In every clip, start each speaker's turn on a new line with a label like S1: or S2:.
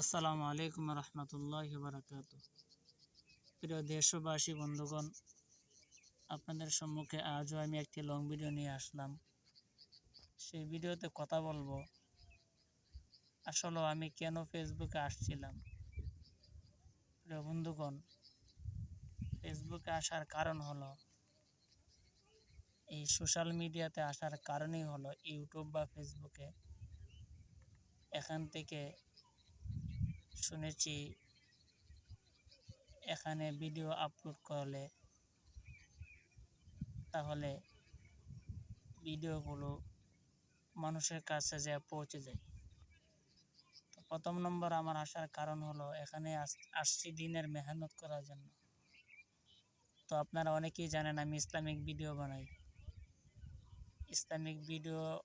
S1: আসসালামু আলাইকুম রহমতুল্লাহ বারাকাত প্রিয় দেশবাসী, বন্ধুগণ, আপনাদের সম্মুখে আজও আমি একটি লং ভিডিও নিয়ে আসলাম। সেই ভিডিওতে কথা বলব, আসলে আমি কেন ফেসবুকে আসছিলাম? প্রিয় বন্ধুগণ ফেসবুকে আসার কারণ হলো, এই সোশ্যাল মিডিয়াতে আসার কারণেই হলো ইউটিউব বা ফেসবুকে এখান থেকে শুনেছি, এখানে ভিডিও আপলোড করলে তাহলে ভিডিওগুলো মানুষের কাছে যে পৌঁছে যায়। প্রথম নম্বর আমার আসার কারণ হলো এখানে আস- আসছি দিনের মেহনত করার জন্য। তো আপনারা অনেকেই জানেন আমি ইসলামিক ভিডিও বানাই। ইসলামিক ভিডিও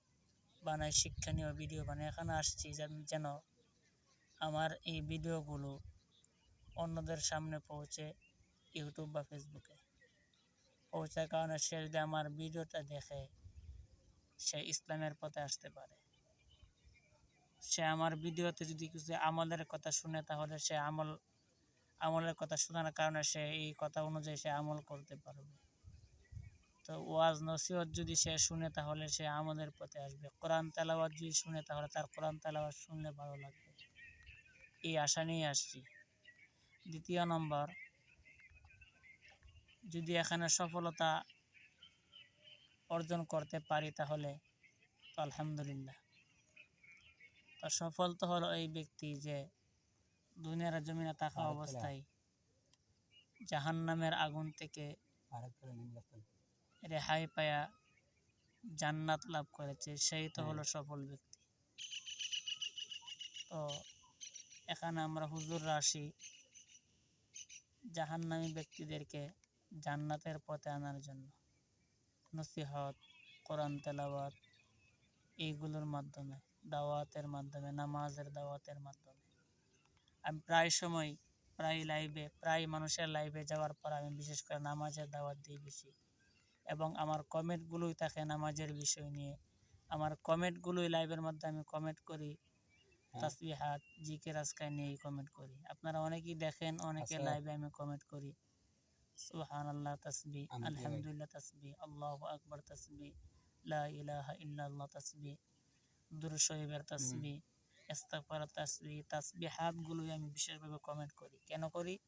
S1: বানাই, শিক্ষণীয় ভিডিও বানাই। এখানে আসছি যেন আমার এই ভিডিওগুলো অন্যদের সামনে পৌঁছে ইউটিউব বা ফেসবুকে পৌঁছার কারণে সে যদি আমার ভিডিওটা দেখে, সে ইসলামের পথে আসতে পারে। সে আমার ভিডিওতে যদি কিছু আমলের কথা শুনে, তাহলে সে আমল, আমলের কথা শোনার কারণে সে এই কথা অনুযায়ী সে আমল করতে পারবে। তো ওয়াজ নসিহত যদি সে শুনে, তাহলে সে আমাদের পথে আসবে। কোরআন তেলাওয়াত যদি শুনে, তাহলে তার কোরআন তেলাওয়াত শুনলে ভালো লাগবে। এই আশা নিয়ে আসছি। দ্বিতীয় নম্বর যদি এখানে সফলতা অর্জন করতে পারি তাহলে তো আলহামদুলিল্লাহ। তো সফল তো হলো এই ব্যক্তি যে দুনিয়ার জমিনে থাকা অবস্থায় জাহান্নামের আগুন থেকে রেহাই পায়া জান্নাত লাভ করেছে সেই তো হলো সফল ব্যক্তি। তো এখানে আমরা হুজুররা আসি জাহান্নামী ব্যক্তিদেরকে জান্নাতের পথে আনার জন্য নসিহত, কোরআন তেলাওয়াত এইগুলোর মাধ্যমে, দাওয়াতের মাধ্যমে, নামাজের দাওয়াতের মাধ্যমে। আমি প্রায় সময়, প্রায় লাইভে প্রায় মানুষের লাইভে যাওয়ার পর আমি বিশেষ করে নামাজের দাওয়াত দিই বেশি। এবং আমার কমেন্টগুলোই থাকে নামাজের বিষয় নিয়ে। আমার কমেন্টগুলোই লাইভের মধ্যে আমি কমেন্ট করি। তাসবিহাত জিকের আজকাই নিয়েই কমেন্ট করি। আপনারা অনেকেই দেখেন অনেকে
S2: আচ্ছা।
S1: লাইভে আমি কমেন্ট করি। সুবহান আল্লাহ তাসবি। আলহামদুলিল্লাহ তাসবি। আল্লাহ আকবর তাসবি। লা ইলাহা ইল্লাল্লাহ তাসবি। দুরূদ শরীফের তাসবি। ইস্তিগফার তাসবি। তাসবিহাতগুলোই আমি বিশেষভাবে কমেন্ট করি। কেন করি?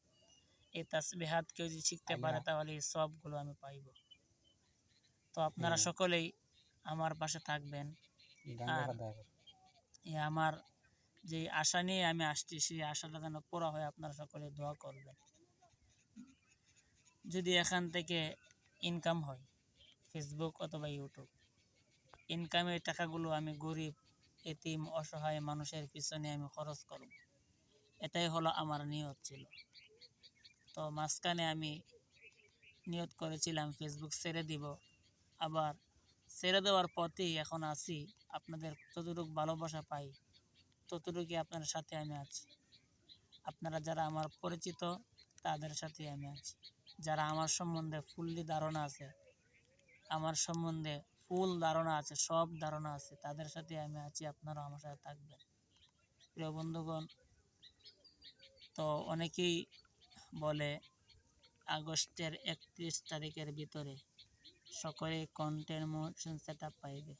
S1: এই তাসবিহাত কেউ যদি শিখতে পারে তাহলে এই সবগুলো আমি পাইব। তো আপনারা সকলেই আমার পাশে থাকবেন। আর- আমার যে আশা নিয়ে আমি আসছি, সেই আশাটা যেন পুরো হয় আপনারা সকলে দোয়া করবেন। যদি এখান থেকে ইনকাম হয় ফেসবুক অথবা ইউটিউব ইনকামের টাকাগুলো আমি গরিব, এতিম, অসহায় মানুষের পিছনে আমি খরচ করব। এটাই হলো আমার নিয়ত ছিল। তো মাঝখানে আমি নিয়ত করেছিলাম ফেসবুক ছেড়ে দিব। আবার ছেড়ে দেওয়ার পথেই এখন আছি। আপনাদের যতটুকু ভালোবাসা পাই ততটুকুই আপনার সাথে আমি আছি। আপনারা যারা আমার পরিচিত, তাদের সাথে আমি আছি। যারা আমার সম্বন্ধে ফুললি ধারণা আছে, আমার সম্বন্ধে ফুল ধারণা আছে, সব ধারণা আছে, তাদের সাথে আমি আছি আপনারা আমার সাথে থাকবেন। প্রিয় বন্ধুগণ, তো অনেকেই বলে, আগস্টের একত্রিশ তারিখের ভিতরে সকলে কন্টেন্ট মোশন সেট আপ পাইবে।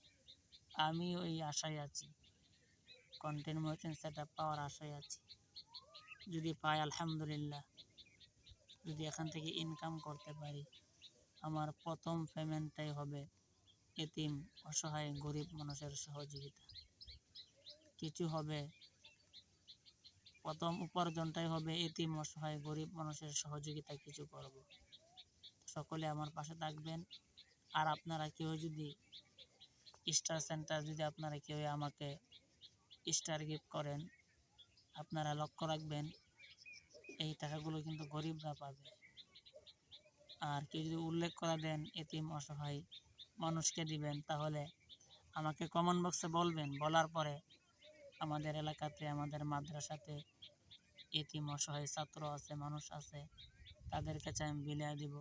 S1: আমি ওই আশায় আছি। কন্টেন্ট সেট পাওয়ার আশায় আছি। যদি পাই, আলহামদুলিল্লাহ। যদি এখান থেকে ইনকাম করতে পারি, আমার প্রথম পেমেন্টটাই হবে এতিম, অসহায়, গরিব মানুষের সহযোগিতা। কিছু হবে, প্রথম উপার্জনটাই হবে এতিম, অসহায়, গরিব মানুষের সহযোগিতা কিছু করব। সকলে আমার পাশে থাকবেন। আর আপনারা কেউ যদি স্টার সেন্টার যদি আপনারা কেউ আমাকে স্টার গিফট করেন, আপনারা লক্ষ্য রাখবেন, এই টাকাগুলো কিন্তু গরিবরা পাবে। আর কেউ যদি উল্লেখ করা দেন, এতিম অসহায় মানুষকে দিবেন, তাহলে আমাকে কমেন্ট বক্সে বলবেন। বলার পরে আমাদের এলাকাতে, আমাদের মাদ্রাসাতে এতিম অসহায় ছাত্র আছে, মানুষ আছে, তাদের কাছে আমি বিলিয়ে দিব।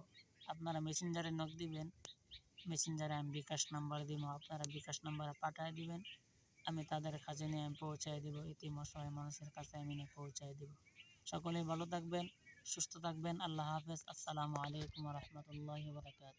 S1: আপনারা মেসেঞ্জারে নক দিবেন মেসেঞ্জারে আমি বিকাশ নাম্বার দিব, আপনারা বিকাশ নাম্বারে পাঠিয়ে দিবেন। আমি তাদের কাছে নিয়ে পৌঁছায় দেবো ইতিম অসহায় মানুষের কাছে আমি নিয়ে পৌঁছায় দেবো। সকলেই ভালো থাকবেন, সুস্থ থাকবেন। আল্লাহ হাফেজ। আসসালামু আলাইকুম রহমতুল্লাহ বরকাত